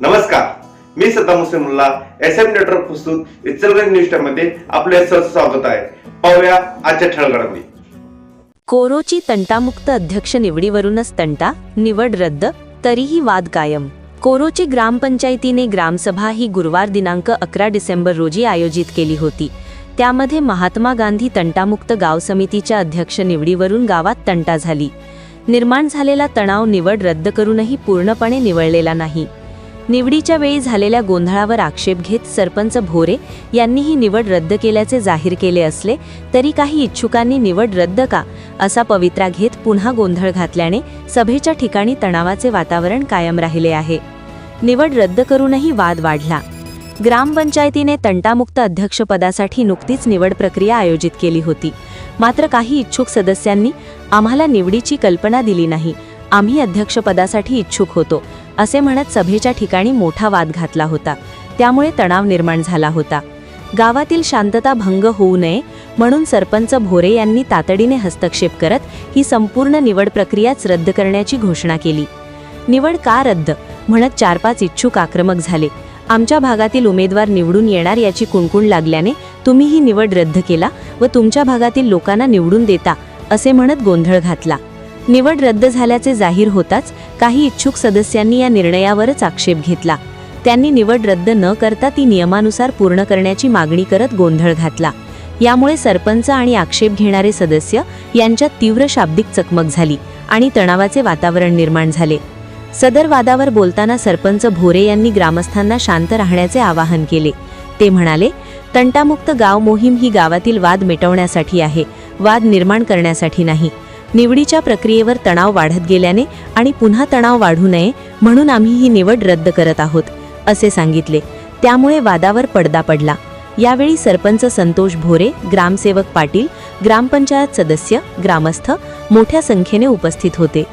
नमस्कार. मी Saddam Hussain S M network प्रस्तुत इचलगंज न्यूजमध्ये आपले स्वागत आहे. पाहूया आजच्या ठळगडामध्ये कोरोची तंटामुक्त अध्यक्ष निवडीवरूनच तंटा निवड रद्द तरीही वाद कायम. कोरोची ग्रामपंचायतीने ग्रामसभा ही गुरुवार दिनांक अकरा डिसेंबर रोजी आयोजित केली होती. त्यामध्ये महात्मा गांधी तंटामुक्त गाव समितीच्या अध्यक्ष निवडीवरून गावात तंटा झाली. निर्माण झालेला तणाव निवड रद्द करूनही पूर्णपणे निवळलेला नाही. निवडीच्या वेळी झालेल्या गोंधळावर आक्षेप घेत सरपंच भोरे यांनी ही निवड रद्द केल्याचे जाहीर केले असले तरी काही इच्छुकांनी निवड रद्द का असा पवित्रा घेत पुन्हा गोंधळ घातल्याने सभेच्या ठिकाणी तणावाचे वातावरण कायम राहिले आहे. निवड रद्द करूनही वाद वाढला. ग्रामपंचायतीने तंटामुक्त अध्यक्षपदासाठी नुकतीच निवड प्रक्रिया आयोजित केली होती. मात्र काही इच्छुक सदस्यांनी आम्हाला निवडीची कल्पना दिली नाही. आम्ही अध्यक्षपदासाठी इच्छुक होतो. असे म्हणत सभेच्या ठिकाणी मोठा वाद घातला होता. त्यामुळे तणाव निर्माण झाला होता. गावातील शांतता भंग होऊ नये म्हणून सरपंच भोरे यांनी तातडीने हस्तक्षेप करत ही संपूर्ण निवड प्रक्रियाच रद्द करण्याची घोषणा केली. निवड का रद्द? म्हणत चार पाच इच्छुक आक्रमक झाले. आमच्या भागातील उमेदवार निवडून येणार याची कुणकुण लागल्याने तुम्ही ही निवड रद्द केला व तुमच्या भागातील लोकांना निवडून देता असे म्हणत गोंधळ घातला. निवड रद्द झाल्याचे जाहीर होताच काही इच्छुक सदस्यांनी या निर्णयावरच आक्षेप घेतला. त्यांनी निवड रद्द न करता ती नियमानुसार पूर्ण करण्याची मागणी करत गोंधळ घातला. यामुळे सरपंच आणि आक्षेप घेणारे सदस्य यांच्यात तीव्र शाब्दिक चकमक झाली आणि तणावाचे वातावरण निर्माण झाले. सदर वादावर बोलताना सरपंच भोरे यांनी ग्रामस्थांना शांत राहण्याचे आवाहन केले. ते म्हणाले तंटामुक्त गाव मोहीम ही गावातील वाद मिटवण्यासाठी आहे. वाद निर्माण करण्यासाठी नाही. निवडीच्या प्रक्रियेवर तणाव वाढत गेल्याने आणि पुन्हा तणाव वाढू नये म्हणून आम्ही ही निवड रद्द करत आहोत असे सांगितले. त्यामुळे वादावर पडदा पडला. यावेळी सरपंच संतोष भोरे ग्रामसेवक पाटील ग्रामपंचायत सदस्य ग्रामस्थ मोठ्या संख्येने उपस्थित होते.